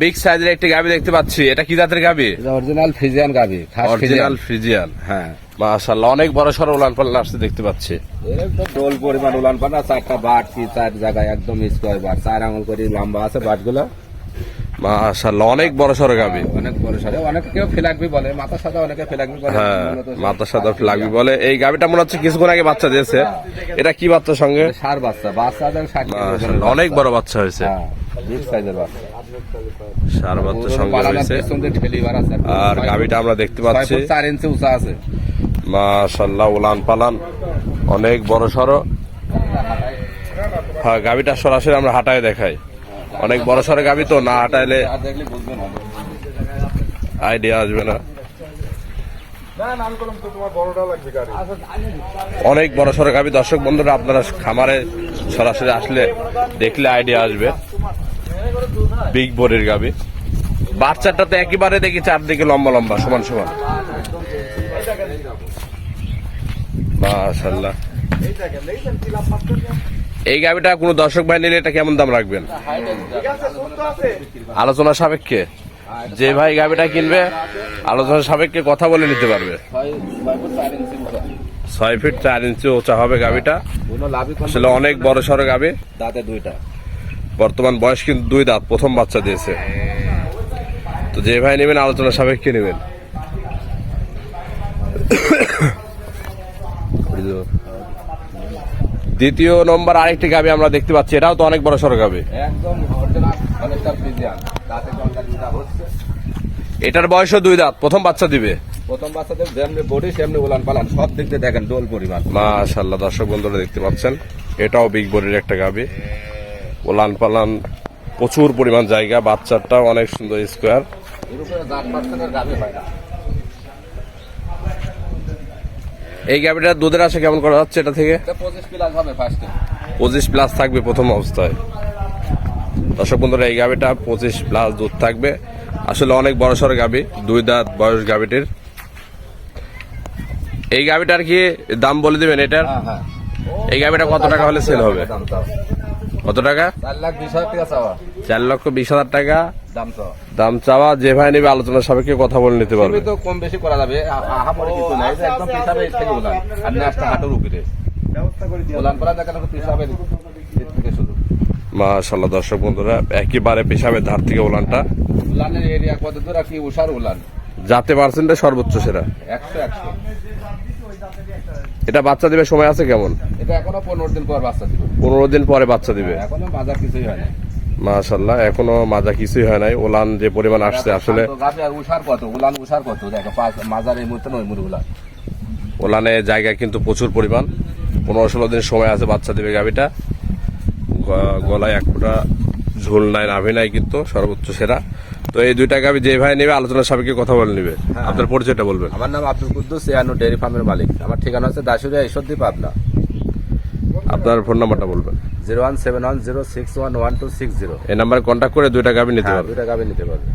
Big সাইজের একটি গাবি দেখতে পাচ্ছি। এটা কি জাতের গাবি? অরিজিনাল ফিজিয়ান গাবি অরিজিনাল হ্যাঁ। মাশাআল্লাহ অনেক বড় সড় উলান পাল্লা আসতে দেখতে পাচ্ছি। ডোল পরিমাণ উলান পানা চারটা চার জায়গায় একদম স্কোয়ার চার আঙুল করে লম্বা আছে বাটগুলো। মাশাআল্লাহ অনেক বড় সড় গাবি। অনেক বড় সাথে অনেক কেউ ফিলাকবি বলে মাথার সাথে অনেকে ফিলাকবি বলে। হ্যাঁ মাথার সাথে লাগবে বলে। এই গাবিটা মনে হচ্ছে কিছুক্ষণ আগে বাচ্চা দিয়েছে। এটা কি বাচ্চার সঙ্গে? সার বাচ্চা বাচ্চা অনেক বড় বাচ্চা হয়েছে। বাচ্চা সঙ্গে আর গাবিটা আমরা দেখতে পাচ্ছি। চার ইঞ্চি উঁচা আছে। মাশাল্লাহ উলান পালান। অনেক বড় সড়ো। হ্যাঁ গাবিটা সরাসরি আমরা হাটায় দেখাই। অনেক বড় সড়ো গাবি তো না হাটাইলে আইডিয়া আসবে না। অনেক বড় সড়ো গাবি দর্শক বন্ধুরা আপনারা খামারে সরাসরি আসলে দেখলে আইডিয়া আসবে। বিগ বোরের গাবি। বাচ্চাটা তো একেবারে দেখি চারদিকে লম্বা লম্বা, সমান সমান। এই গাবিটা কোনো দর্শক ভাই নিলে এটা কেমন দাম রাখবেন? আলোচনা সাপেক্ষে? যে ভাই গাবিটা কিনবে, আলোচনা সাপেক্ষে কথা বলে নিতে পারবে। ছয় ফুট চার ইঞ্চি ওচা হবে গাবিটা। আসলে অনেক বড় সড়ো গাবি। দাঁতে দুইটা। বর্তমান বয়স কিন্তু দুই দাঁত প্রথম বাচ্চা দিয়েছে। তো যে ভাই নেবেন আলোচনা সাপেক্ষে নেবেন। দ্বিতীয় নম্বর আরেকটি গাবি আমরা দেখতে পাচ্ছি এটাও তো অনেক বড় সড়ো গাবি এটার বয়সও দুই দাঁত প্রথম বাচ্চা দিবে। প্রথম বাচ্চাদের যেমনি বডি সেমনি উলান পালান সব দিক দিয়ে দেখেন ডোল পরিমাণ। মাশাল্লাহ দর্শক বন্ধুরা দেখতে পাচ্ছেন এটাও বিগ বডির একটা গাবি। ওলান পালান প্রচুর পরিমাণ জায়গা বাচ্চাটাও অনেক সুন্দর স্কোয়ার। গাভি এই গাবিটা দুধের আশা কেমন করা যাচ্ছে এটা থেকে? পঁচিশ প্লাস থাকবে প্রথম অবস্থায়। দর্শক বন্ধুরা এই গাবিটা পঁচিশ প্লাস দুধ থাকবে। আসলে অনেক বড় সড়ো গাবি দুই দাঁত বয়স গাবিটির এই গাবিটার কি দাম বলে দিবেন এটার? হ্যাঁ হ্যাঁ। এই গাবিটা কত টাকা হলে সেল হবে? কত টাকা? চার লক্ষ বিশ হাজার টাকা? দাম চাওয়া। দাম চাওয়া যে ভাই নেবে আলোচনার সাপেক্ষে কথা বলে নিতে পারবে। তো কম বেশি করা যাবে। মাশাল্লাহ দর্শক বন্ধুরা একেবারে পেশাবের ধার থেকে ওলানটা উলানের এরিয়া কত দূর আর কি উষার উলান। যাতে পার্সেন্টেজ সর্বোচ্চ সেরা। একশো একশো। এটা বাচ্চা দিবে সময় আছে কেমন? এটা এখনও পনেরো দিন পর বাচ্চা দিবে। পনেরো দিন পরে বাচ্চা দিবে। এখনও বাজার কিছুই হয় না মাশাল্লাহ এখনও মাজা কিছুই হয় নাই। ওলান যে পরিমাণ আসছে আসলে উষার কত উলান উষার কত দেখো মাজার এই মুহূর্তে নয় উলান ওলানে। জায়গা কিন্তু প্রচুর পরিমাণ। পনেরো ষোলো দিন সময় আছে বাচ্চা দিবে গাবিটা গ- গলায় এক ফোঁটা ঝোল নাই নাভি নাই কিন্তু সর্বোচ্চ সেরা। তো এই দুইটা গাবি যে ভাই নেবে আলোচনার সাপেক্ষে কথা বলে নেবে। আপনার পরিচয়টা বলবেন। আমার নাম আব্দুল কুদ্দুস ইয়ানু ডেয়ারি ফার্মের মালিক। আমার ঠিকানা হচ্ছে দাসুরিয়া ঈশ্বরদীপ পাবনা। আপনার ফোন নাম্বারটা বলবেন। Zero one seven one zero six one one two six zero. এই নাম্বারে কন্ট্যাক্ট করে দুইটা আমি নিতে হ্যাঁ পারবে। দুইটা গাভি নিতে পারবে।